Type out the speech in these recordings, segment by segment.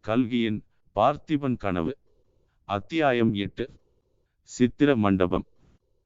கல்கியின் பார்த்திபன் கனவு அத்தியாயம் எட்டு சித்திர மண்டபம்.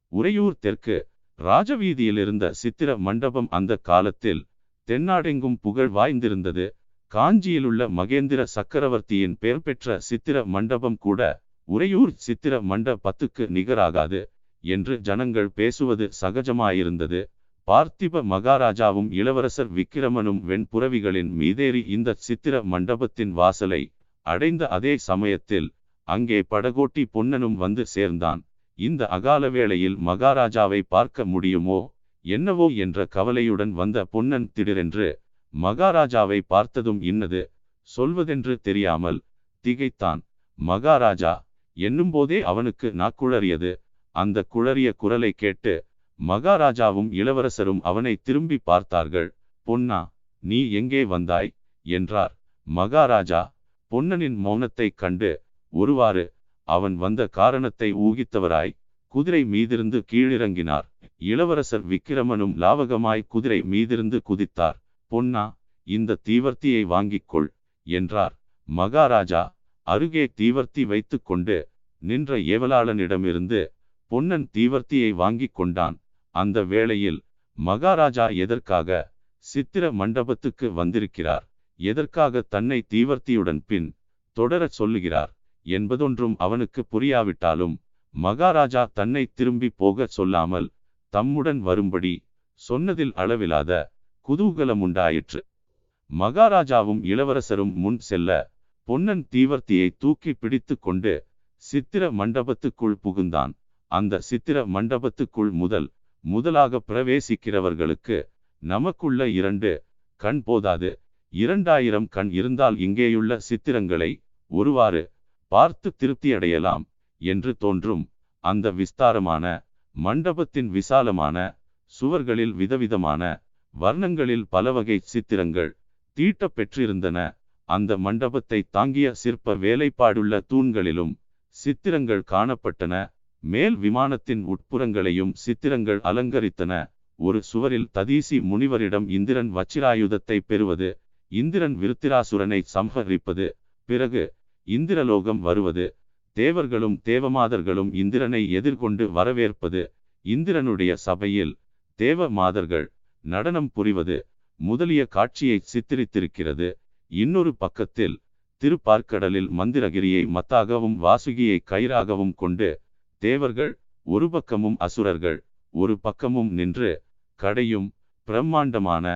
உறையூர் தெற்கு ராஜவீதியில் இருந்த சித்திர மண்டபம் அந்த காலத்தில் தென்னாடெங்கும் புகழ் வாய்ந்திருந்தது. காஞ்சியிலுள்ள மகேந்திர சக்கரவர்த்தியின் பெயர் பெற்ற சித்திர மண்டபம் கூட உறையூர் சித்திர மண்டபத்துக்கு நிகராகாது. என்று ஜனங்கள் பேசுவது சகஜமாயிருந்தது. பார்த்திப மகாராஜாவும் இளவரசர் விக்கிரமனும் வெண்புறவிகளின் மீதேறி இந்த சித்திர மண்டபத்தின் வாசலை அடைந்த அதே சமயத்தில் அங்கே படகோட்டி பொன்னனும் வந்து சேர்ந்தான். இந்த அகால வேளையில் மகாராஜாவை பார்க்க முடியுமோ என்னவோ என்ற கவலையுடன் வந்த பொன்னன் திடீரென்று மகாராஜாவை பார்த்ததும் இன்னது. சொல்வதென்று தெரியாமல் திகைத்தான். மகாராஜா என்னும்போதே அவனுக்கு நாக்குழறியது. அந்த குழறிய குரலை கேட்டு மகாராஜாவும் இளவரசரும் அவனை திரும்பி பார்த்தார்கள். பொன்னா நீ எங்கே வந்தாய்? என்றார். மகாராஜா பொன்னனின் மௌனத்தைக் கண்டு ஒருவாறு அவன் வந்த காரணத்தை ஊகித்தவராய் குதிரை மீதிருந்து கீழிறங்கினார். இளவரசர் விக்கிரமனும் லாவகமாய் குதிரை மீதிருந்து குதித்தார். பொன்னா இந்த தீவர்த்தியை வாங்கிக்கொள் என்றார். மகாராஜா அருகே தீவர்த்தி வைத்துக்கொண்டு நின்ற ஏவலாளனிடமிருந்து பொன்னன் தீவர்த்தியை வாங்கிக் கொண்டான். அந்த வேளையில் மகாராஜா எதற்காக சித்திர மண்டபத்துக்கு வந்திருக்கிறார்? எதற்காக தன்னை தீவர்த்தியுடன் பின் தொடரச் சொல்லுகிறார் என்பதொன்றும் அவனுக்கு புரியாவிட்டாலும் மகாராஜா தன்னை திரும்பி போகச் சொல்லாமல் தம்முடன் வரும்படி சொன்னதில் அளவிலாத குதூகலம் உண்டாயிற்று. மகாராஜாவும் இளவரசரும் முன் செல்ல பொன்னன் தீவர்த்தியை தூக்கி பிடித்து கொண்டு சித்திர மண்டபத்துக்குள் புகுந்தான். அந்த சித்திர மண்டபத்துக்குள் முதல் முதலாக பிரவேசிக்கிறவர்களுக்கு நமக்குள்ள இரண்டு கண் போதாது. இரண்டாயிரம் கண் இருந்தால் இங்கேயுள்ள சித்திரங்களை ஒருவாறு பார்த்து திருப்தியடையலாம் என்று தோன்றும் அந்த விஸ்தாரமான மண்டபத்தின் விசாலமான சுவர்களில் விதவிதமான வர்ணங்களில் பலவகை சித்திரங்கள் தீட்ட பெற்றிருந்தன அந்த மண்டபத்தை தாங்கிய சிற்ப வேலைப்பாடுள்ள தூண்களிலும் சித்திரங்கள் காணப்பட்டன. மேல் விமானத்தின் உட்புறங்களையும் சித்திரங்கள் அலங்கரித்தன. ஒரு சுவரில் ததீசி முனிவரிடம் இந்திரன் வச்சிராயுதத்தை பெறுவது இந்திரன் விருத்திராசுரனை சம்ஹரிப்பது பிறகு இந்திரலோகம் வருவது தேவர்களும் தேவமாதர்களும் இந்திரனை எதிர்கொண்டு வரவேற்பது இந்திரனுடைய சபையில் தேவ மாதர்கள் நடனம் புரிவது முதலிய காட்சியை சித்தரித்திருக்கிறது. இன்னொரு பக்கத்தில் திருப்பார்க்கடலில் மந்திரகிரியை மத்தாகவும் வாசுகியை கயிறாகவும் கொண்டு தேவர்கள் ஒரு பக்கமும் அசுரர்கள் ஒரு பக்கமும் நின்று கடையும் பிரம்மாண்டமான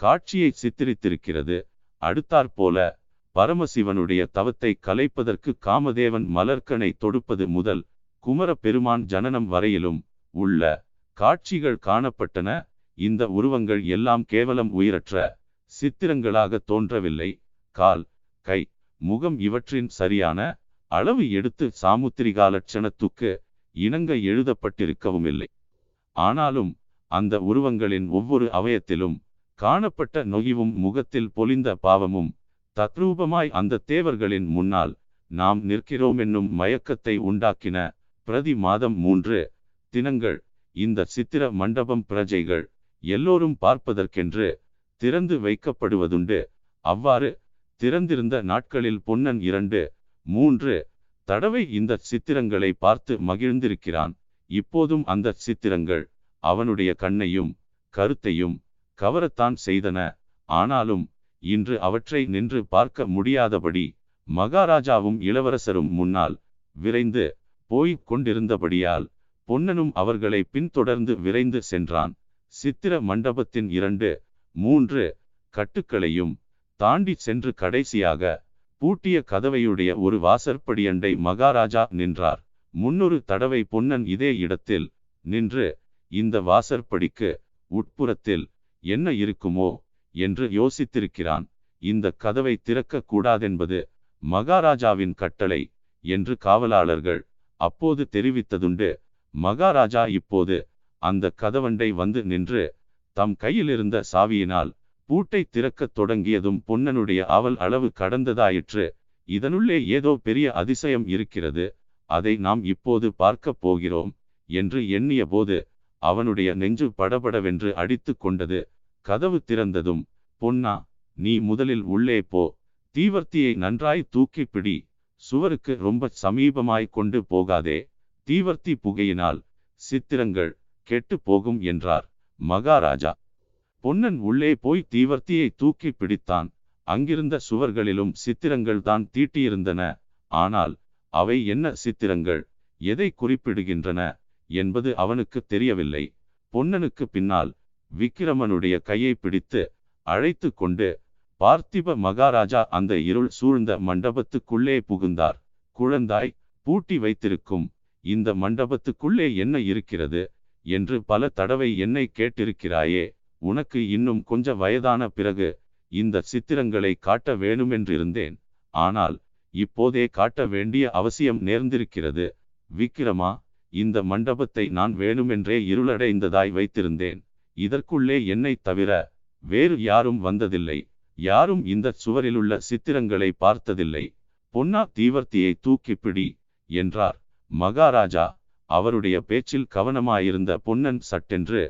காட்சியை சித்தரித்திருக்கிறது. அடுத்தாற்போல பரமசிவனுடைய தவத்தை கலைப்பதற்கு காமதேவன் மலர்கனை தொடுப்பது முதல் குமர பெருமான் ஜனனம் வரையிலும் உள்ள காட்சிகள் காணப்பட்டன. இந்த உருவங்கள் எல்லாம் கேவலம் உயிரற்ற சித்திரங்களாக தோன்றவில்லை. கால் கை முகம் இவற்றின் சரியான அளவு எடுத்து சாமுத்திரிகா லட்சணத்துக்கு இணங்க எழுதப்பட்டிருக்கவும் இல்லை ஆனாலும் அந்த உருவங்களின் ஒவ்வொரு அவயத்திலும் காணப்பட்ட நொகிவும் முகத்தில் பொலிந்த பாவமும் தத்ரூபமாய் அந்த தேவர்களின் முன்னால் நாம் நிற்கிறோம் என்னும் மயக்கத்தை உண்டாக்கின பிரதி மாதம் மூன்று தினங்கள் இந்த சித்திர மண்டபம் பிரஜைகள் எல்லோரும் பார்ப்பதற்கென்று திறந்து வைக்கப்படுவதுண்டு. அவ்வாறு திறந்திருந்த நாட்களில் பொன்னன் இரண்டு மூன்று தடவை இந்த சித்திரங்களை பார்த்து மகிழ்ந்திருக்கிறான். இப்போதும் அந்த சித்திரங்கள் அவனுடைய கண்ணையும் கருத்தையும் கவரத்தான் செய்தன. ஆனாலும் இன்று அவற்றை நின்று பார்க்க முடியாதபடி மகாராஜாவும் இளவரசரும் முன்னால் விரைந்து போய்க் கொண்டிருந்தபடியால் பொன்னனும் அவர்களை பின்தொடர்ந்து விரைந்து சென்றான். சித்திர மண்டபத்தின் இரண்டு மூன்று கட்டுக்களையும் தாண்டி சென்று கடைசியாக பூட்டிய கதவையுடைய ஒரு வாசற்படியண்டை மகாராஜா நின்றார். முன்னொரு தடவை பொன்னன் இதே இடத்தில் நின்று இந்த வாசற்படிக்கு உட்புறத்தில் என்ன இருக்குமோ? என்று யோசித்திருக்கிறான். இந்த கதவை திறக்க கூடாதென்பது மகாராஜாவின் கட்டளை என்று காவலாளர்கள் அப்போது தெரிவித்ததுண்டு. மகாராஜா இப்போது அந்த கதவண்டை வந்து நின்று தம் கையிலிருந்த சாவியினால் பூட்டை திறக்கத் தொடங்கியதும் பொன்னனுடைய அவல் அளவு கடந்ததாயிற்று. இதனுள்ளே ஏதோ பெரிய அதிசயம் இருக்கிறது. அதை நாம் இப்போது பார்க்கப் போகிறோம் என்று எண்ணிய போது அவனுடைய நெஞ்சு படபடவென்று அடித்து கொண்டது. கதவு திறந்ததும் பொன்னா நீ முதலில் உள்ளே போ. தீவர்த்தியை நன்றாய் தூக்கி பிடி. சுவருக்கு ரொம்ப சமீபமாய் கொண்டு போகாதே. தீவர்த்தி புகையினால் சித்திரங்கள் கெட்டு போகும் என்றார் மகாராஜா. பொன்னன் உள்ளே போய் தீவர்த்தியை தூக்கி பிடித்தான். அங்கிருந்த சுவர்களிலும் சித்திரங்கள் தான் தீட்டியிருந்தன. ஆனால் அவை என்ன சித்திரங்கள்? எதை குறிப்பிடுகின்றன? என்பது அவனுக்கு தெரியவில்லை. பொன்னனுக்கு பின்னால் விக்கிரமனுடைய கையை பிடித்து அழைத்து கொண்டு பார்த்திப மகாராஜா அந்த இருள் சூழ்ந்த மண்டபத்துக்குள்ளே புகுந்தார். குழந்தாய் பூட்டி வைத்திருக்கும் இந்த மண்டபத்துக்குள்ளே என்ன இருக்கிறது? என்று பல தடவை என்னை கேட்டிருக்கிறாயே. உனக்கு இன்னும் கொஞ்ச வயதான பிறகு இந்த சித்திரங்களை காட்ட வேணுமென்றிருந்தேன். ஆனால் இப்போதே காட்ட வேண்டிய அவசியம் நேர்ந்திருக்கிறது. விக்கிரமா இந்த மண்டபத்தை நான் வேணுமென்றே இருளடைந்ததாய் வைத்திருந்தேன். இதற்குள்ளே என்னை தவிர வேறு யாரும் வந்ததில்லை. யாரும் இந்த சுவரிலுள்ள சித்திரங்களை பார்த்ததில்லை. பொன்னா தீவர்த்தியை தூக்கிப்பிடி என்றார். மகாராஜா அவருடைய பேச்சில் கவனமாயிருந்த பொன்னன் சட்டென்று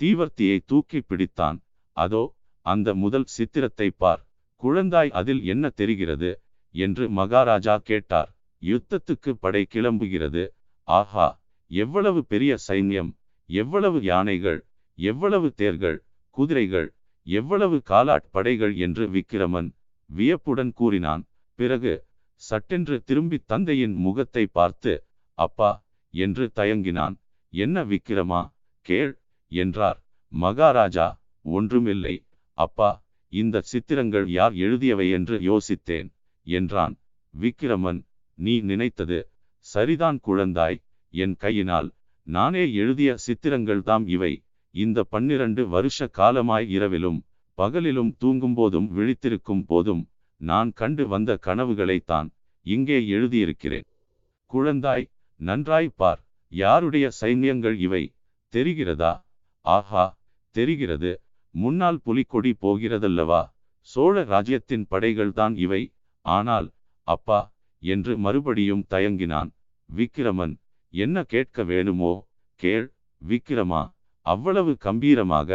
தீவர்த்தியை தூக்கி பிடித்தான். அதோ அந்த முதல் சித்திரத்தை பார். குழந்தாய் அதில் என்ன தெரிகிறது? என்று மகாராஜா கேட்டார். யுத்தத்துக்கு படை கிளம்புகிறது. ஆஹா எவ்வளவு பெரிய சைன்யம் எவ்வளவு யானைகள் எவ்வளவு தேர்கள் குதிரைகள் எவ்வளவு காலாட் படைகள் என்று விக்கிரமன் வியப்புடன் கூறினான். பிறகு சட்டென்று திரும்பி தந்தையின் முகத்தை பார்த்து அப்பா என்று தயங்கினான். என்ன விக்கிரமா? கேள் என்றார். மகாராஜா ஒன்றுமில்லை. அப்பா இந்த சித்திரங்கள் யார் எழுதியவை என்று யோசித்தேன் என்றான். விக்கிரமன் நீ நினைத்தது சரிதான் குழந்தாய். என் கையினால் நானே எழுதிய சித்திரங்கள் தாம் இவை. இந்த பன்னிரண்டு வருஷ காலமாய் இரவிலும் பகலிலும் தூங்கும்போதும் விழித்திருக்கும் போதும் நான் கண்டு வந்த கனவுகளைத்தான் இங்கே எழுதியிருக்கிறேன். குழந்தாய் நன்றாய் பார். யாருடைய சைன்யங்கள் இவை? தெரிகிறதா? ஆஹா தெரிகிறது முன்னால் புலிக்கொடி போகிறதல்லவா? சோழ ராஜ்யத்தின் படைகள்தான் இவை. ஆனால் அப்பா என்று மறுபடியும் தயங்கினான். விக்கிரமன் என்ன கேட்க வேணுமோ கேள் விக்கிரமா அவ்வளவு கம்பீரமாக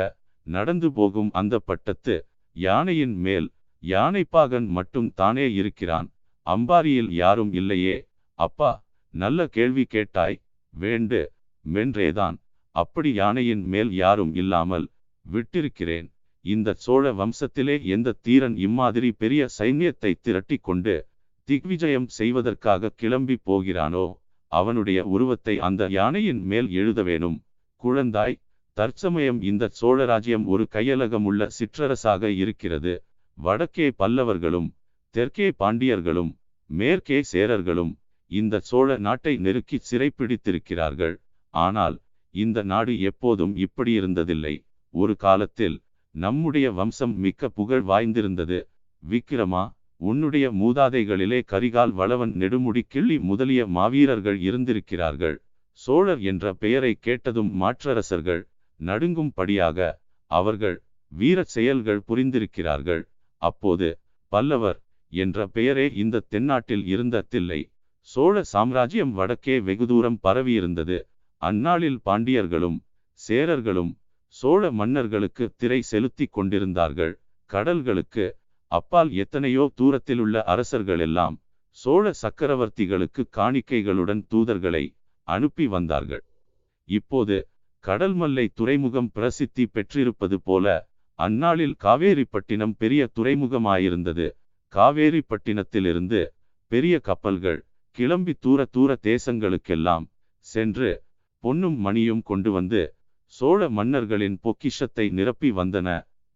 நடந்து போகும் அந்த பட்டத்து யானையின் மேல் யானைப்பாகன் மட்டும் தானே இருக்கிறான். அம்பாரியில் யாரும் இல்லையே. அப்பா நல்ல கேள்வி கேட்டாய். வேண்டு மென்றேதான். அப்படி யானையின் மேல் யாரும் இல்லாமல் விட்டிருக்கிறேன். இந்த சோழ வம்சத்திலே எந்த தீரன் இம்மாதிரி பெரிய சைன்யத்தை திரட்டி கொண்டு திக்விஜயம் செய்வதற்காக கிளம்பி போகிறானோ? அவனுடைய உருவத்தை அந்த யானையின் மேல் எழுத வேணும். குழந்தாய் தற்சமயம் இந்த சோழராஜ்யம் ஒரு கையலகமுள்ள சிற்றரசாக இருக்கிறது. வடக்கே பல்லவர்களும் தெற்கே பாண்டியர்களும் மேற்கே சேரர்களும் இந்த சோழ நாட்டை நெருக்கி சிறைப்பிடித்திருக்கிறார்கள். ஆனால் இந்த நாடு எப்போதும் இப்படி இருந்ததில்லை. ஒரு காலத்தில் நம்முடைய வம்சம் மிக்க புகழ் வாய்ந்திருந்தது. விக்கிரமா உன்னுடைய மூதாதைகளிலே கரிகால் வளவன் நெடுமுடி கிள்ளி முதலிய மாவீரர்கள் இருந்திருக்கிறார்கள். சோழர் என்ற பெயரை கேட்டதும் மாற்றரசர்கள் நடுங்கும்படியாக அவர்கள் வீர செயல்கள் புரிந்திருக்கிறார்கள். அப்போது பல்லவர் என்ற பெயரே இந்த தென்னாட்டில் இருந்த தில்லை சோழ சாம்ராஜ்யம் வடக்கே வெகு தூரம் பரவியிருந்தது. அந்நாளில் பாண்டியர்களும் சேரர்களும் சோழ மன்னர்களுக்கு திரை செலுத்தி கொண்டிருந்தார்கள். கடல்களுக்கு அப்பால் எத்தனையோ தூரத்திலுள்ள அரசர்கள் எல்லாம் சோழ சக்கரவர்த்திகளுக்கு காணிக்கைகளுடன் தூதர்களை அனுப்பி வந்தார்கள். இப்போது கடல்மல்லை துறைமுகம் பிரசித்தி பெற்றிருப்பது போல அந்நாளில் காவேரிப்பட்டினம் பெரிய துறைமுகமாயிருந்தது. காவேரிப்பட்டினத்திலிருந்து பெரிய கப்பல்கள் கிளம்பி தூர தூர தேசங்களுக்கெல்லாம் சென்று பொன்னும் மணியும் கொண்டு வந்து சோழ மன்னர்களின் பொக்கிஷத்தை நிரப்பி வந்தன.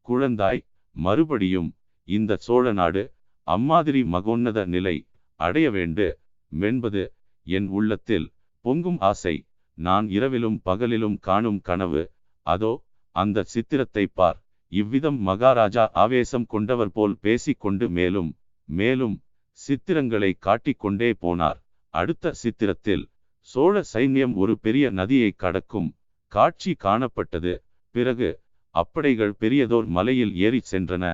குழந்தாய் மறுபடியும் இந்த சோழ நாடு அம்மாதிரி மகோன்னத நிலை அடைய வேண்டு மென்பது என் உள்ளத்தில் பொங்கும் ஆசை. நான் இரவிலும் பகலிலும் காணும் கனவு. அதோ அந்த சித்திரத்தை பார். இவ்விதம் மகாராஜா ஆவேசம் கொண்டவர் போல் பேசிக்கொண்டு மேலும் மேலும் சித்திரங்களை காட்டிக்கொண்டே போனார். அடுத்த சித்திரத்தில் சோழ சைன்யம் ஒரு பெரிய நதியை கடக்கும் காட்சி காணப்பட்டது. பிறகு அப்படைகள் பெரியதோர் மலையில் ஏறி சென்றன.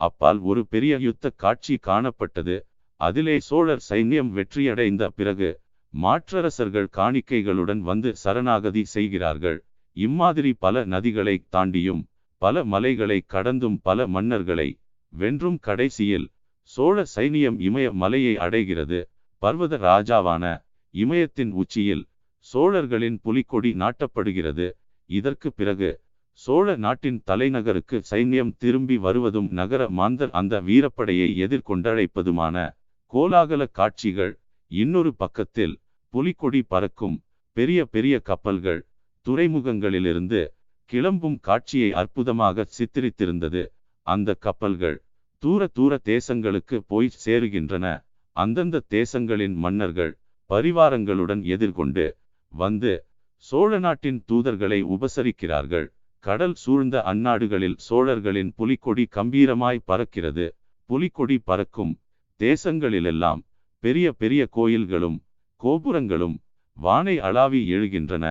அப்பால் ஒரு பெரிய யுத்த காட்சி காணப்பட்டது. அதிலே சோழர் சைன்யம் வெற்றியடைந்த பிறகு மாற்றரசர்கள் காணிக்கைகளுடன் வந்து சரணாகதி செய்கிறார்கள். இம்மாதிரி பல நதிகளை தாண்டியும் பல மலைகளை கடந்தும் பல மன்னர்களை வென்றும் கடைசியில் சோழ சைனியம் இமய மலையை அடைகிறது. பர்வத ராஜாவான இமயத்தின் உச்சியில் சோழர்களின் புலிக்கொடி நாட்டப்படுகிறது. இதற்கு பிறகு சோழ நாட்டின் தலைநகருக்கு சைன்யம் திரும்பி வருவதும் நகர மாந்தர் அந்த வீரப்படையை எதிர்கொண்டழைப்பதுமான கோலாகல காட்சிகள் இன்னொரு பக்கத்தில் புலிக்கொடி பறக்கும் பெரிய பெரிய கப்பல்கள் துறைமுகங்களிலிருந்து கிளம்பும் காட்சியை அற்புதமாக சித்தரித்திருந்தது. அந்த கப்பல்கள் தூர தூர தேசங்களுக்கு போய் சேருகின்றன. அந்தந்த தேசங்களின் மன்னர்கள் பரிவாரங்களுடன் எதிர்கொண்டு வந்து சோழ நாட்டின் தூதர்களை உபசரிக்கிறார்கள். கடல் சூழ்ந்த அந்நாடுகளில் சோழர்களின் புலிக்கொடி கம்பீரமாய் பறக்கிறது. புலிக்கொடி பறக்கும் தேசங்களிலெல்லாம் பெரிய பெரிய கோயில்களும் கோபுரங்களும் வானை அளாவி எழுகின்றன.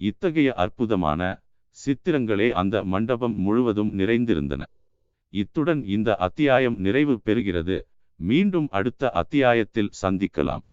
இத்தகைய அற்புதமான சித்திரங்களே அந்த மண்டபம் முழுவதும் நிறைந்திருந்தன. இத்துடன் இந்த அத்தியாயம் நிறைவு பெறுகிறது. மீண்டும் அடுத்த அத்தியாயத்தில் சந்திக்கலாம்.